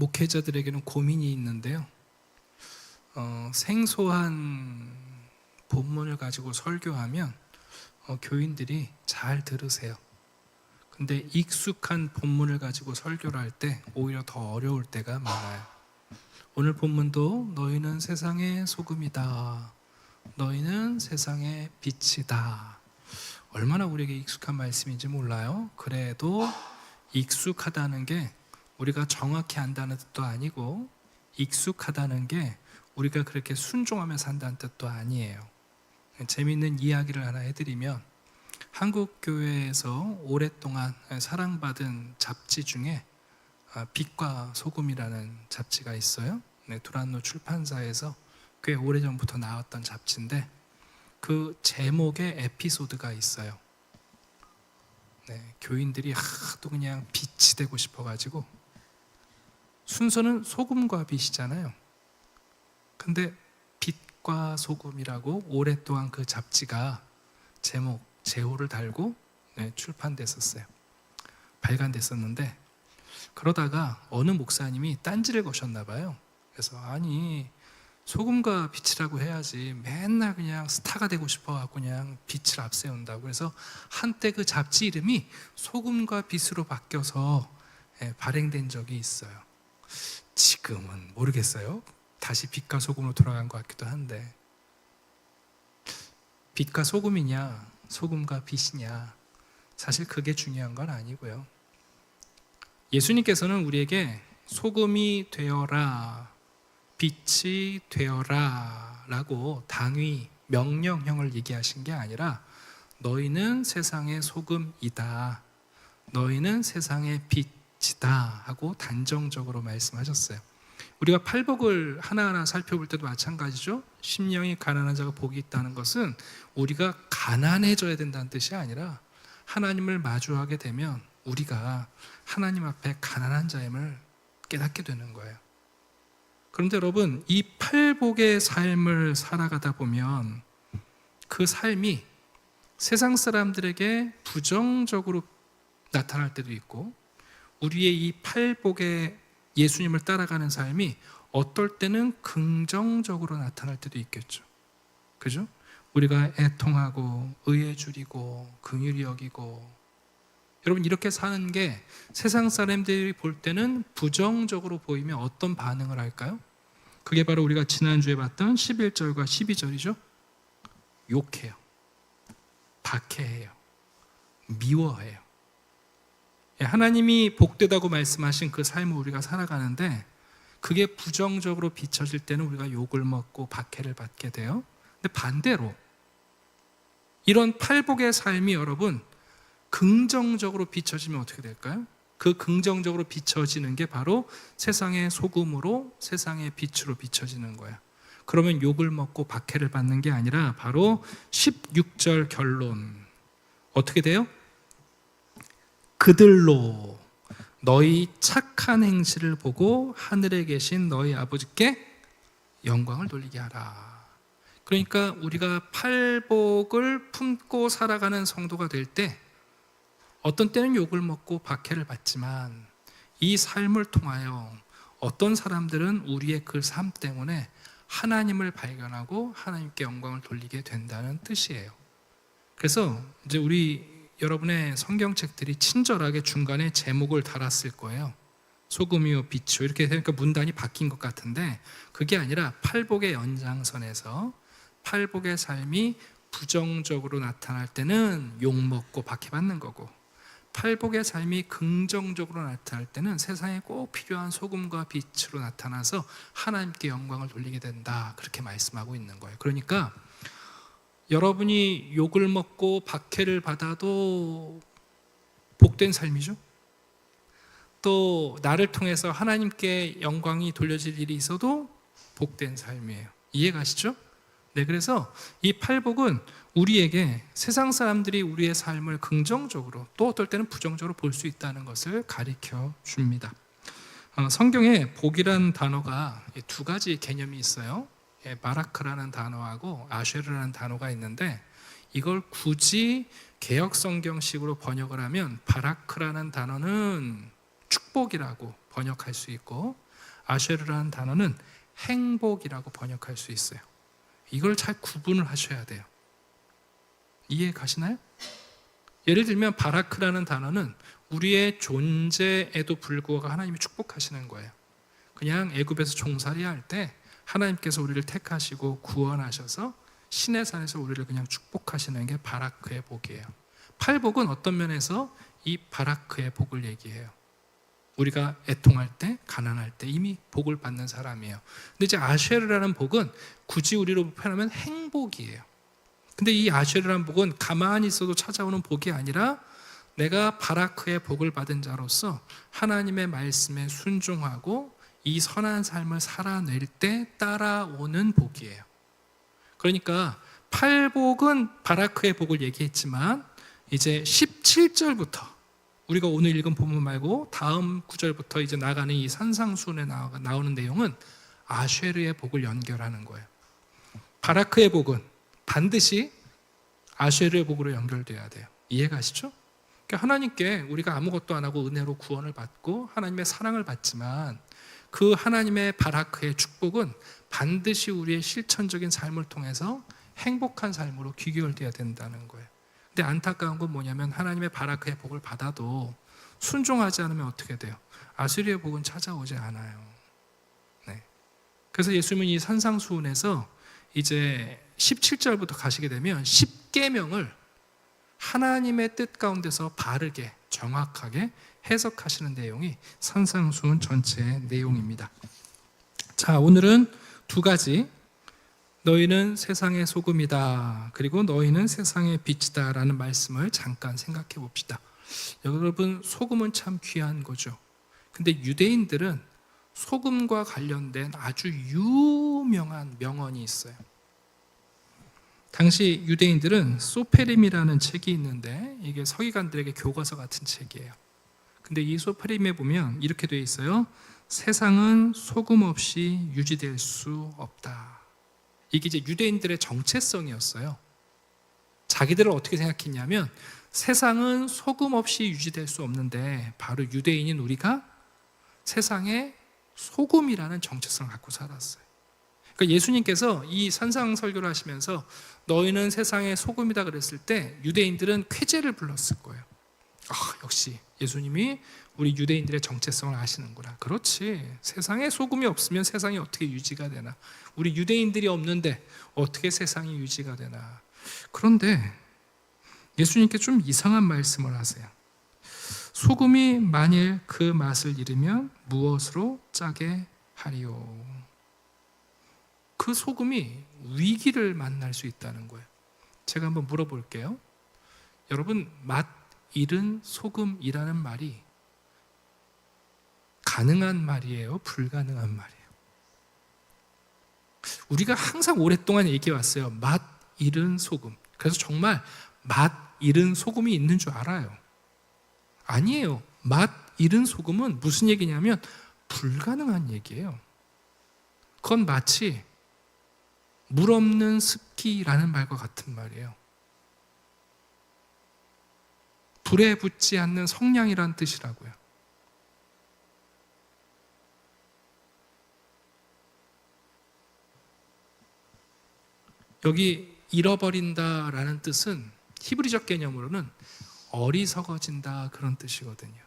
목회자들에게는 고민이 있는데요. 어, 생소한 본문을 가지고 설교하면 어, 교인들이 잘 들으세요. 근데 익숙한 본문을 가지고 설교를 할 때 오히려 더 어려울 때가 많아요. 오늘 본문도 너희는 세상의 소금이다. 너희는 세상의 빛이다. 얼마나 우리에게 익숙한 말씀인지 몰라요. 그래도 익숙하다는 게 우리가 정확히 안다는 뜻도 아니고 익숙하다는 게 우리가 그렇게 순종하며 산다는 뜻도 아니에요. 재미있는 이야기를 하나 해드리면 한국 교회에서 오랫동안 사랑받은 잡지 중에 아, 빛과 소금이라는 잡지가 있어요. 네, 두란노 출판사에서 꽤 오래전부터 나왔던 잡지인데 그 제목에 에피소드가 있어요. 네, 교인들이 하도 그냥 빛이 되고 싶어가지고 순서는 소금과 빛이잖아요. 근데 빛과 소금이라고 오랫동안 그 잡지가 제목 제호를 달고 네, 출판됐었어요. 발간됐었는데 그러다가 어느 목사님이 딴지를 거셨나 봐요. 그래서 아니 소금과 빛이라고 해야지 맨날 그냥 스타가 되고 싶어 갖고 그냥 빛을 앞세운다고 그래서 한때 그 잡지 이름이 소금과 빛으로 바뀌어서 예, 발행된 적이 있어요. 지금은 모르겠어요. 다시 빛과 소금으로 돌아간 것 같기도 한데 빛과 소금이냐 소금과 빛이냐 사실 그게 중요한 건 아니고요. 예수님께서는 우리에게 소금이 되어라 빛이 되어라 라고 당위 명령형을 얘기하신 게 아니라 너희는 세상의 소금이다. 너희는 세상의 빛 이다 하고 단정적으로 말씀하셨어요. 우리가 팔복을 하나하나 살펴볼 때도 마찬가지죠. 심령이 가난한 자가 복이 있다는 것은 우리가 가난해져야 된다는 뜻이 아니라 하나님을 마주하게 되면 우리가 하나님 앞에 가난한 자임을 깨닫게 되는 거예요. 그런데 여러분, 이 팔복의 삶을 살아가다 보면 그 삶이 세상 사람들에게 부정적으로 나타날 때도 있고 우리의 이 팔복의 예수님을 따라가는 삶이 어떨 때는 긍정적으로 나타날 때도 있겠죠. 그죠? 우리가 애통하고 의에 줄이고 긍휼히 여기고 여러분 이렇게 사는 게 세상 사람들이 볼 때는 부정적으로 보이면 어떤 반응을 할까요? 그게 바로 우리가 지난주에 봤던 11절과 12절이죠. 욕해요. 박해해요. 미워해요. 예, 하나님이 복되다고 말씀하신 그 삶을 우리가 살아가는데 그게 부정적으로 비춰질 때는 우리가 욕을 먹고 박해를 받게 돼요. 근데 반대로 이런 팔복의 삶이 여러분 긍정적으로 비춰지면 어떻게 될까요? 그 긍정적으로 비춰지는 게 바로 세상의 소금으로 세상의 빛으로 비춰지는 거야. 그러면 욕을 먹고 박해를 받는 게 아니라 바로 16절 결론. 어떻게 돼요? 그들로 너희 착한 행실을 보고 하늘에 계신 너희 아버지께 영광을 돌리게 하라. 그러니까 우리가 팔복을 품고 살아가는 성도가 될 때 어떤 때는 욕을 먹고 박해를 받지만 이 삶을 통하여 어떤 사람들은 우리의 그 삶 때문에 하나님을 발견하고 하나님께 영광을 돌리게 된다는 뜻이에요. 그래서 이제 우리 여러분의 성경책들이 친절하게 중간에 제목을 달았을 거예요. 소금이요 빛이요 이렇게 되니까 문단이 바뀐 것 같은데 그게 아니라 팔복의 연장선에서 팔복의 삶이 부정적으로 나타날 때는 욕 먹고 박해받는 거고 팔복의 삶이 긍정적으로 나타날 때는 세상에 꼭 필요한 소금과 빛으로 나타나서 하나님께 영광을 돌리게 된다 그렇게 말씀하고 있는 거예요. 그러니까 여러분이 욕을 먹고 박해를 받아도 복된 삶이죠. 또 나를 통해서 하나님께 영광이 돌려질 일이 있어도 복된 삶이에요. 이해가시죠? 네, 그래서 이 팔복은 우리에게 세상 사람들이 우리의 삶을 긍정적으로 또 어떨 때는 부정적으로 볼 수 있다는 것을 가리켜 줍니다. 어, 성경에 복이라는 단어가 두 가지 개념이 있어요. 예, 바라크라는 단어하고 아쉐르라는 단어가 있는데 이걸 굳이 개혁 성경식으로 번역을 하면 바라크라는 단어는 축복이라고 번역할 수 있고 아쉐르라는 단어는 행복이라고 번역할 수 있어요. 이걸 잘 구분을 하셔야 돼요. 이해 가시나요? 예를 들면 바라크라는 단어는 우리의 존재에도 불구하고 하나님이 축복하시는 거예요. 그냥 애굽에서 종살이 할 때 하나님께서 우리를 택하시고 구원하셔서 신의 산에서 우리를 그냥 축복하시는 게 바라크의 복이에요. 팔복은 어떤 면에서 이 바라크의 복을 얘기해요. 우리가 애통할 때, 가난할 때 이미 복을 받는 사람이에요. 근데 이제 아쉐르라는 복은 굳이 우리로 표현하면 행복이에요. 근데 이 아쉐르라는 복은 가만히 있어도 찾아오는 복이 아니라 내가 바라크의 복을 받은 자로서 하나님의 말씀에 순종하고 이 선한 삶을 살아낼 때 따라오는 복이에요. 그러니까 팔복은 바라크의 복을 얘기했지만 이제 17절부터 우리가 오늘 읽은 본문 말고 다음 구절부터 이제 나가는 이 산상순에 나오는 내용은 아쉐르의 복을 연결하는 거예요. 바라크의 복은 반드시 아쉐르의 복으로 연결돼야 돼요. 이해가시죠? 그러니까 하나님께 우리가 아무것도 안 하고 은혜로 구원을 받고 하나님의 사랑을 받지만 그 하나님의 바라크의 축복은 반드시 우리의 실천적인 삶을 통해서 행복한 삶으로 귀결돼야 된다는 거예요. 근데 안타까운 건 뭐냐면 하나님의 바라크의 복을 받아도 순종하지 않으면 어떻게 돼요? 아수리의 복은 찾아오지 않아요. 네. 그래서 예수님은 이 산상수훈에서 이제 17절부터 가시게 되면 10계명을 하나님의 뜻 가운데서 바르게 정확하게 해석하시는 내용이 산상수훈 전체의 내용입니다. 자, 오늘은 두 가지 너희는 세상의 소금이다. 그리고 너희는 세상의 빛이다라는 말씀을 잠깐 생각해 봅시다. 여러분, 소금은 참 귀한 거죠. 근데 유대인들은 소금과 관련된 아주 유명한 명언이 있어요. 당시 유대인들은 소페림이라는 책이 있는데 이게 서기관들에게 교과서 같은 책이에요. 근데 이 소페림에 보면 이렇게 되어 있어요. 세상은 소금 없이 유지될 수 없다. 이게 이제 유대인들의 정체성이었어요. 자기들을 어떻게 생각했냐면 세상은 소금 없이 유지될 수 없는데 바로 유대인인 우리가 세상에 소금이라는 정체성을 갖고 살았어요. 그러니까 예수님께서 이 산상 설교를 하시면서 너희는 세상의 소금이다 그랬을 때 유대인들은 쾌재를 불렀을 거예요. 아, 역시 예수님이 우리 유대인들의 정체성을 아시는구나. 그렇지. 세상에 소금이 없으면 세상이 어떻게 유지가 되나? 우리 유대인들이 없는데 어떻게 세상이 유지가 되나? 그런데 예수님께 좀 이상한 말씀을 하세요. 소금이 만일 그 맛을 잃으면 무엇으로 짜게 하리요? 그 소금이 위기를 만날 수 있다는 거예요. 제가 한번 물어볼게요. 여러분, 맛 잃은 소금이라는 말이 가능한 말이에요? 불가능한 말이에요? 우리가 항상 오랫동안 얘기해 왔어요. 맛 잃은 소금. 그래서 정말 맛 잃은 소금이 있는 줄 알아요. 아니에요. 맛 잃은 소금은 무슨 얘기냐면 불가능한 얘기예요. 그건 마치 물 없는 습기라는 말과 같은 말이에요. 불에 붙지 않는 성냥이란 뜻이라고요. 여기 잃어버린다라는 뜻은 히브리적 개념으로는 어리석어진다 그런 뜻이거든요.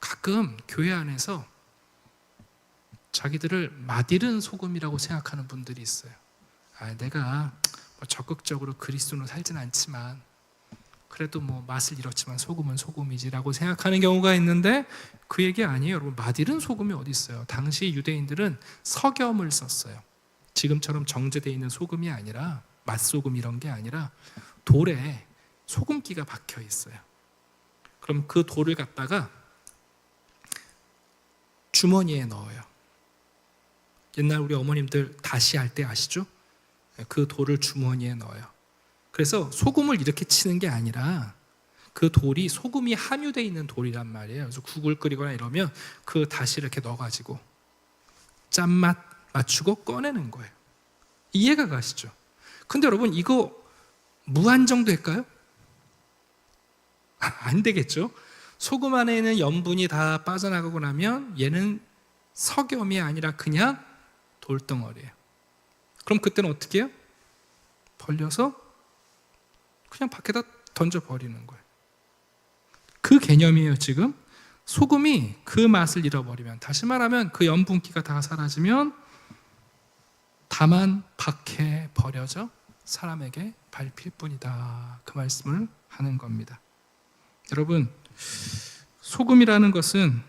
가끔 교회 안에서 자기들을 맛이른 소금이라고 생각하는 분들이 있어요. 아, 내가 뭐 적극적으로 그리스도로 살진 않지만 그래도 뭐 맛을 잃었지만 소금은 소금이지라고 생각하는 경우가 있는데 그 얘기 아니에요, 여러분. 맛이른 소금이 어디 있어요? 당시 유대인들은 석염을 썼어요. 지금처럼 정제되어 있는 소금이 아니라 맛소금 이런 게 아니라 돌에 소금기가 박혀 있어요. 그럼 그 돌을 갖다가 주머니에 넣어요. 옛날 우리 어머님들 다시 할 때 아시죠? 그 돌을 주머니에 넣어요. 그래서 소금을 이렇게 치는 게 아니라 그 돌이 소금이 함유되어 있는 돌이란 말이에요. 그래서 국을 끓이거나 이러면 그 다시 이렇게 넣어가지고 짠맛 맞추고 꺼내는 거예요. 이해가 가시죠? 근데 여러분 이거 무한정 될까요? 안 되겠죠? 소금 안에 있는 염분이 다 빠져나가고 나면 얘는 석염이 아니라 그냥 돌덩어리예요. 그럼 그때는 어떻게 해요? 벌려서 그냥 밖에다 던져 버리는 거예요. 그 개념이에요, 지금. 소금이 그 맛을 잃어버리면 다시 말하면 그 염분기가 다 사라지면 다만 밖에 버려져 사람에게 밟힐 뿐이다. 그 말씀을 하는 겁니다. 여러분, 소금이라는 것은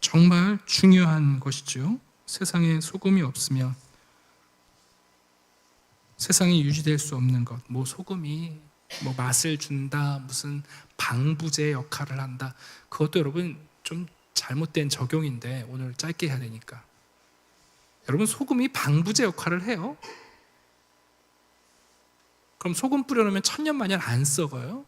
정말 중요한 것이죠. 세상에 소금이 없으면 세상에 유지될 수 없는 것, 뭐 소금이 뭐 맛을 준다, 무슨 방부제 역할을 한다. 그것도 여러분 좀 잘못된 적용인데 오늘 짧게 해야 되니까. 여러분 소금이 방부제 역할을 해요. 그럼 소금 뿌려놓으면 천년 만년 안 썩어요?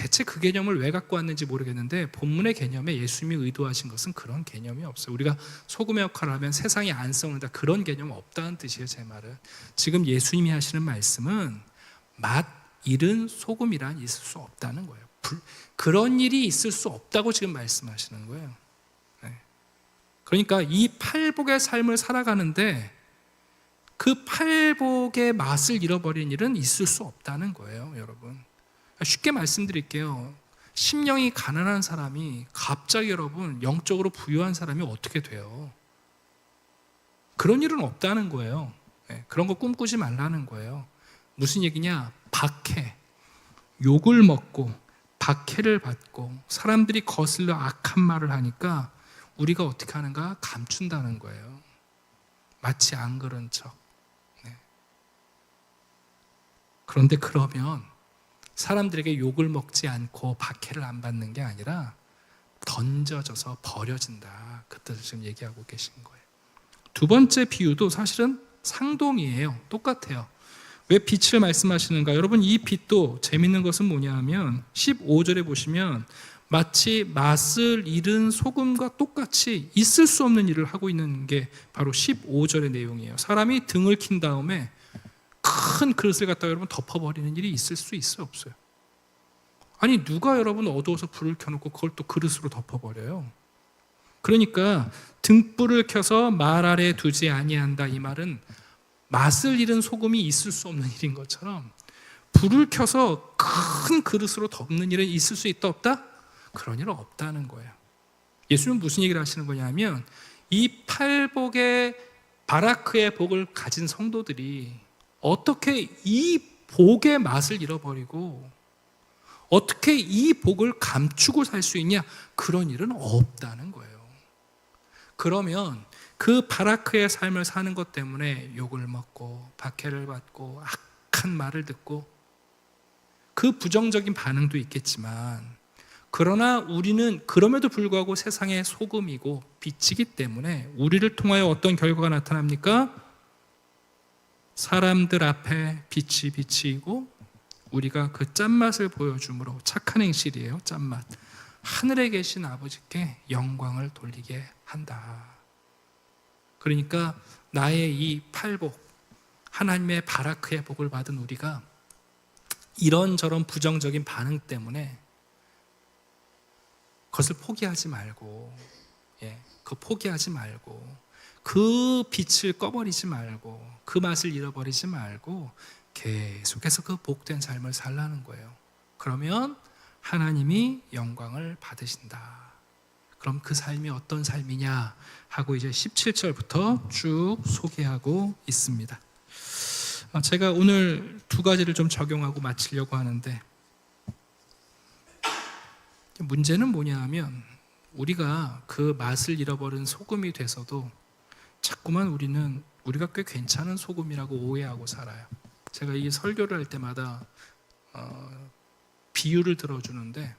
대체 그 개념을 왜 갖고 왔는지 모르겠는데 본문의 개념에 예수님이 의도하신 것은 그런 개념이 없어요. 우리가 소금의 역할을 하면 세상이 안 썩는다 그런 개념 없다는 뜻이에요. 제 말은 지금 예수님이 하시는 말씀은 맛 잃은 소금이란 있을 수 없다는 거예요. 불- 그런 일이 있을 수 없다고 지금 말씀하시는 거예요. 네. 그러니까 이 팔복의 삶을 살아가는데 그 팔복의 맛을 잃어버린 일은 있을 수 없다는 거예요, 여러분. 쉽게 말씀드릴게요. 심령이 가난한 사람이 갑자기 여러분 영적으로 부유한 사람이 어떻게 돼요? 그런 일은 없다는 거예요. 네, 그런 거 꿈꾸지 말라는 거예요. 무슨 얘기냐? 박해, 욕을 먹고 박해를 받고 사람들이 거슬러 악한 말을 하니까 우리가 어떻게 하는가 감춘다는 거예요. 마치 안 그런 척. 네. 그런데 그러면 사람들에게 욕을 먹지 않고 박해를 안 받는 게 아니라 던져져서 버려진다. 그 뜻을 지금 얘기하고 계신 거예요. 두 번째 비유도 사실은 상동이에요. 똑같아요. 왜 빛을 말씀하시는가? 여러분 이 빛도 재밌는 것은 뭐냐 하면 15절에 보시면 마치 맛을 잃은 소금과 똑같이 있을 수 없는 일을 하고 있는 게 바로 15절의 내용이에요. 사람이 등을 킨 다음에 큰 그릇을 갖다가 여러분 덮어버리는 일이 있을 수 있어요, 없어요? 아니 누가 여러분 어두워서 불을 켜놓고 그걸 또 그릇으로 덮어버려요? 그러니까 등불을 켜서 말 아래 두지 아니한다 이 말은 맛을 잃은 소금이 있을 수 없는 일인 것처럼 불을 켜서 큰 그릇으로 덮는 일은 있을 수 있다 없다? 그런 일은 없다는 거예요. 예수님은 무슨 얘기를 하시는 거냐면 이 팔복의 바라크의 복을 가진 성도들이 어떻게 이 복의 맛을 잃어버리고 어떻게 이 복을 감추고 살 수 있냐? 그런 일은 없다는 거예요. 그러면 그 바라크의 삶을 사는 것 때문에 욕을 먹고 박해를 받고 악한 말을 듣고 그 부정적인 반응도 있겠지만 그러나 우리는 그럼에도 불구하고 세상의 소금이고 빛이기 때문에 우리를 통하여 어떤 결과가 나타납니까? 사람들 앞에 빛이 비치고 우리가 그 짠맛을 보여줌으로 착한 행실이에요. 짠맛. 하늘에 계신 아버지께 영광을 돌리게 한다. 그러니까 나의 이 팔복, 하나님의 바라크의 복을 받은 우리가 이런저런 부정적인 반응 때문에 그것을 포기하지 말고, 예, 그 포기하지 말고, 그 빛을 꺼버리지 말고, 그 맛을 잃어버리지 말고, 계속해서 그 복된 삶을 살라는 거예요. 그러면 하나님이 영광을 받으신다. 그럼 그 삶이 어떤 삶이냐 하고 이제 17절부터 쭉 소개하고 있습니다. 아, 제가 오늘 두 가지를 좀 적용하고 마치려고 하는데 문제는 뭐냐 하면 우리가 그 맛을 잃어버린 소금이 돼서도 자꾸만 우리는 우리가 꽤 괜찮은 소금이라고 오해하고 살아요. 제가 이 설교를 할 때마다 어, 비유를 들어주는데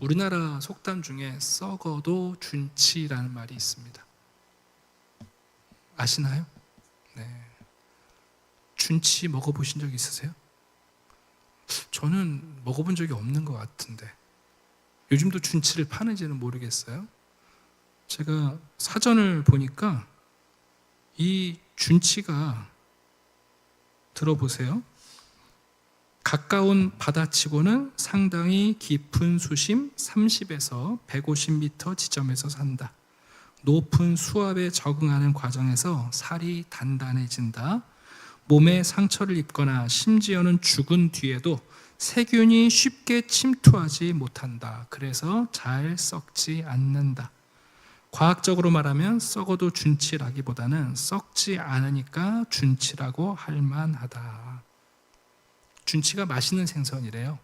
우리나라 속담 중에 썩어도 준치라는 말이 있습니다. 아시나요? 네. 준치 먹어보신 적 있으세요? 저는 먹어본 적이 없는 것 같은데 요즘도 준치를 파는지는 모르겠어요. 제가 사전을 보니까 이 준치가 들어보세요. 가까운 바다치고는 상당히 깊은 수심 30에서 150m 지점에서 산다. 높은 수압에 적응하는 과정에서 살이 단단해진다. 몸에 상처를 입거나 심지어는 죽은 뒤에도 세균이 쉽게 침투하지 못한다. 그래서 잘 썩지 않는다. 과학적으로 말하면 썩어도 준치라기보다는 썩지 않으니까 준치라고 할 만하다. 준치가 맛있는 생선이래요.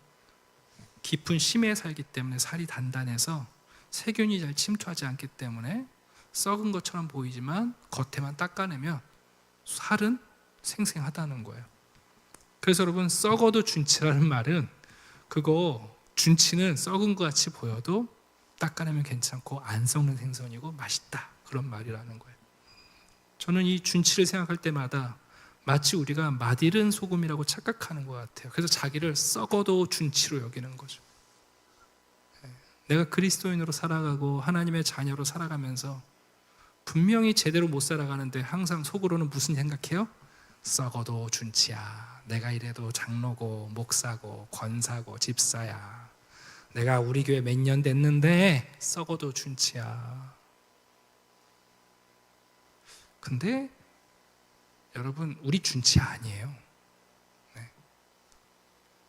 깊은 심해에 살기 때문에 살이 단단해서 세균이 잘 침투하지 않기 때문에 썩은 것처럼 보이지만 겉에만 닦아내면 살은 생생하다는 거예요. 그래서 여러분 썩어도 준치라는 말은 그거 준치는 썩은 것 같이 보여도 닦아내면 괜찮고 안 썩는 생선이고 맛있다 그런 말이라는 거예요. 저는 이 준치를 생각할 때마다 마치 우리가 맛있는 소금이라고 착각하는 것 같아요. 그래서 자기를 썩어도 준치로 여기는 거죠. 예. 내가 그리스도인으로 살아가고 하나님의 자녀로 살아가면서 분명히 제대로 못 살아가는데 항상 속으로는 무슨 생각해요? 썩어도 준치야. 내가 이래도 장로고 목사고 권사고 집사야. 내가 우리 교회 몇 년 됐는데 썩어도 준치야. 근데 여러분 우리 준치 아니에요. 네.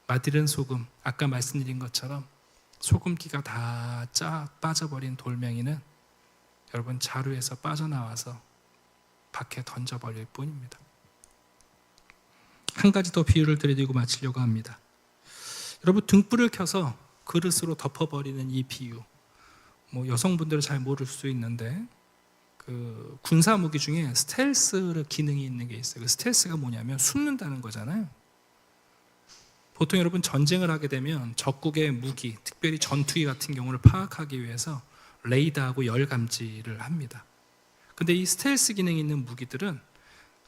마디른 소금 아까 말씀드린 것처럼 소금기가 다 짜 빠져버린 돌멩이는 여러분 자루에서 빠져나와서 밖에 던져버릴 뿐입니다. 한 가지 더 비유를 드리고 마치려고 합니다. 여러분 등불을 켜서 그릇으로 덮어버리는 이 비유. 뭐 여성분들은 잘 모를 수 있는데 그 군사 무기 중에 스텔스 기능이 있는 게 있어요. 그 스텔스가 뭐냐면 숨는다는 거잖아요. 보통 여러분 전쟁을 하게 되면 적국의 무기, 특별히 전투기 같은 경우를 파악하기 위해서 레이더하고 열 감지를 합니다. 근데 이 스텔스 기능이 있는 무기들은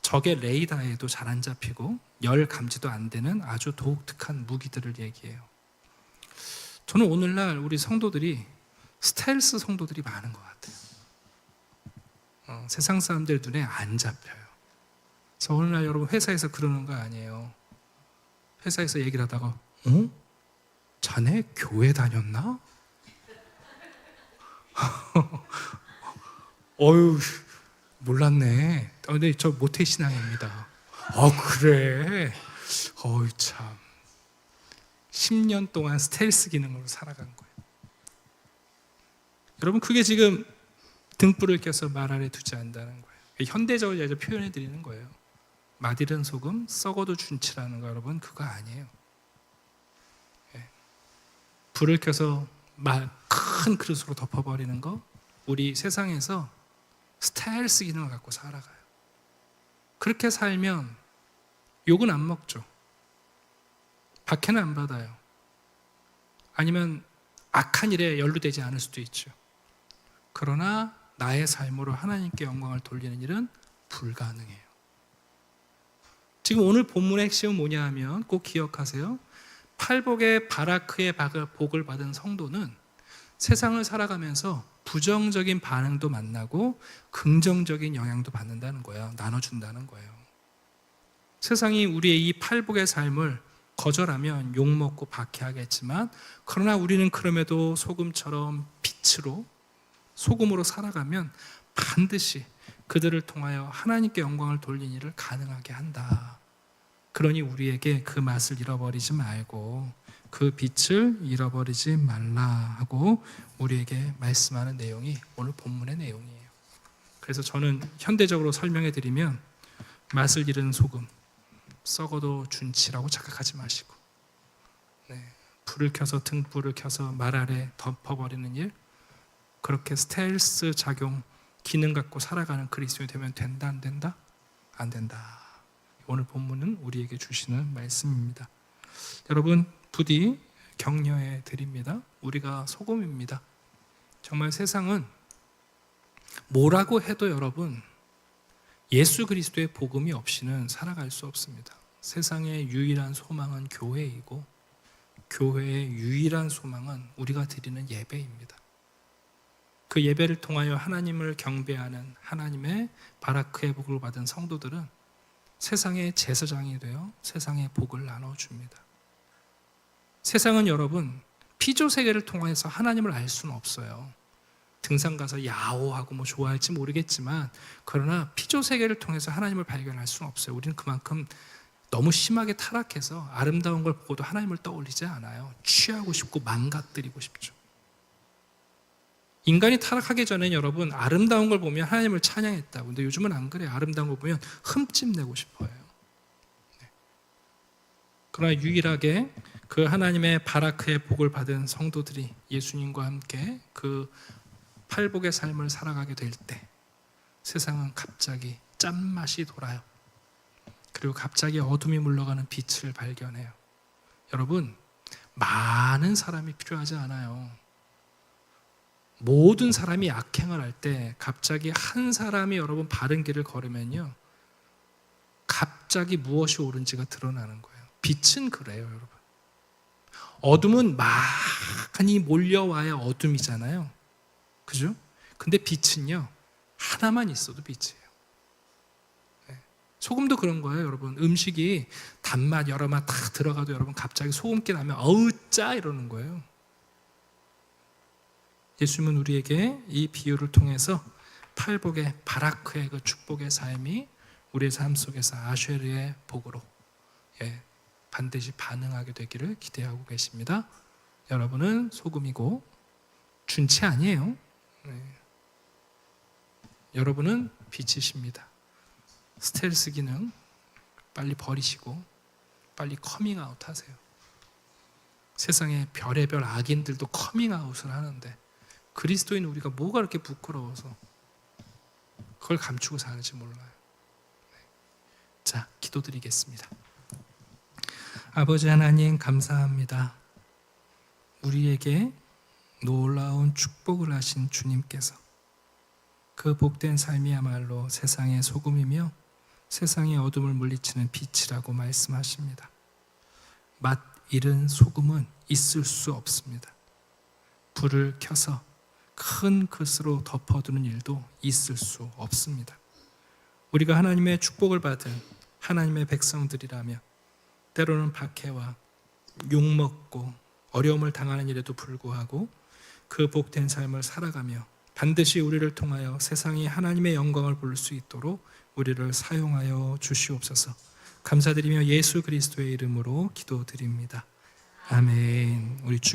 적의 레이더에도 잘 안 잡히고 열 감지도 안 되는 아주 독특한 무기들을 얘기해요. 저는 오늘날 우리 성도들이 스텔스 성도들이 많은 것 같아요. 어, 세상 사람들 눈에 안 잡혀요. 저 오늘날 여러분 회사에서 그러는 거 아니에요. 회사에서 얘기를 하다가, 어? 자네 교회 다녔나? 어유 몰랐네. 어, 네, 저 모태 신앙입니다. 아 그래. 어유 참. 10년 동안 스텔스 기능으로 살아간 거예요. 여러분 그게 지금 등불을 켜서 말 아래 두지 않는다는 거예요. 현대적으로 이제 표현해 드리는 거예요. 마디른 소금 썩어도 준치라는 거 여러분 그거 아니에요. 예. 불을 켜서 큰 그릇으로 덮어버리는 거 우리 세상에서 스타일스 기능을 갖고 살아가요. 그렇게 살면 욕은 안 먹죠. 박해는 안 받아요. 아니면 악한 일에 연루되지 않을 수도 있죠. 그러나 나의 삶으로 하나님께 영광을 돌리는 일은 불가능해요. 지금 오늘 본문의 핵심은 뭐냐 하면 꼭 기억하세요. 팔복의 바라크의 복을 받은 성도는 세상을 살아가면서 부정적인 반응도 만나고 긍정적인 영향도 받는다는 거예요. 나눠준다는 거예요. 세상이 우리의 이 팔복의 삶을 거절하면 욕먹고 박해하겠지만 그러나 우리는 그럼에도 소금처럼 빛으로 소금으로 살아가면 반드시 그들을 통하여 하나님께 영광을 돌린 일을 가능하게 한다. 그러니 우리에게 그 맛을 잃어버리지 말고 그 빛을 잃어버리지 말라 하고 우리에게 말씀하는 내용이 오늘 본문의 내용이에요. 그래서 저는 현대적으로 설명해 드리면 맛을 잃은 소금 썩어도 준치라고 착각하지 마시고 네, 불을 켜서 등불을 켜서 말 아래 덮어버리는 일 그렇게 스텔스 작용 기능 갖고 살아가는 그리스도이 되면 된다 안 된다? 안 된다. 오늘 본문은 우리에게 주시는 말씀입니다. 여러분 부디 격려해 드립니다. 우리가 소금입니다. 정말 세상은 뭐라고 해도 여러분 예수 그리스도의 복음이 없이는 살아갈 수 없습니다. 세상의 유일한 소망은 교회이고 교회의 유일한 소망은 우리가 드리는 예배입니다. 그 예배를 통하여 하나님을 경배하는 하나님의 바라크의 복을 받은 성도들은 세상의 제사장이 되어 세상의 복을 나눠 줍니다. 세상은 여러분 피조 세계를 통해서 하나님을 알 수는 없어요. 등산 가서 야호하고 뭐 좋아할지 모르겠지만 그러나 피조 세계를 통해서 하나님을 발견할 수는 없어요. 우리는 그만큼 너무 심하게 타락해서 아름다운 걸 보고도 하나님을 떠올리지 않아요. 취하고 싶고 망가뜨리고 싶죠. 인간이 타락하기 전에 여러분 아름다운 걸 보면 하나님을 찬양했다고. 근데 요즘은 안 그래요. 아름다운 걸 보면 흠집 내고 싶어요. 네. 그러나 유일하게 그 하나님의 바라크의 복을 받은 성도들이 예수님과 함께 그 팔복의 삶을 살아가게 될 때 세상은 갑자기 짠맛이 돌아요. 그리고 갑자기 어둠이 물러가는 빛을 발견해요. 여러분, 많은 사람이 필요하지 않아요. 모든 사람이 악행을 할 때 갑자기 한 사람이 여러분 바른 길을 걸으면요. 갑자기 무엇이 옳은지가 드러나는 거예요. 빛은 그래요, 여러분. 어둠은 많이 몰려와야 어둠이잖아요. 그죠? 근데 빛은요, 하나만 있어도 빛이에요. 네. 소금도 그런 거예요, 여러분. 음식이 단맛, 여러 맛 다 들어가도 여러분 갑자기 소금기 나면 어우 짜 이러는 거예요. 예수님은 우리에게 이 비유를 통해서 팔복의 바라크의 그 축복의 삶이 우리의 삶 속에서 아쉐르의 복으로 예, 반드시 반응하게 되기를 기대하고 계십니다. 여러분은 소금이고 준치 아니에요. 네. 여러분은 빛이십니다. 스텔스 기능 빨리 버리시고 빨리 커밍아웃 하세요. 세상에 별의별 악인들도 커밍아웃을 하는데 그리스도인 우리가 뭐가 그렇게 부끄러워서 그걸 감추고 사는지 몰라요. 네. 자, 기도드리겠습니다. 아버지 하나님 감사합니다. 우리에게 놀라운 축복을 하신 주님께서 그 복된 삶이야말로 세상의 소금이며 세상의 어둠을 물리치는 빛이라고 말씀하십니다. 맛 잃은 소금은 있을 수 없습니다. 불을 켜서 큰 그릇으로 덮어두는 일도 있을 수 없습니다. 우리가 하나님의 축복을 받은 하나님의 백성들이라면 때로는 박해와 욕먹고 어려움을 당하는 일에도 불구하고 그 복된 삶을 살아가며 반드시 우리를 통하여 세상이 하나님의 영광을 볼 수 있도록 우리를 사용하여 주시옵소서. 감사드리며 예수 그리스도의 이름으로 기도드립니다. 아멘. 우리 주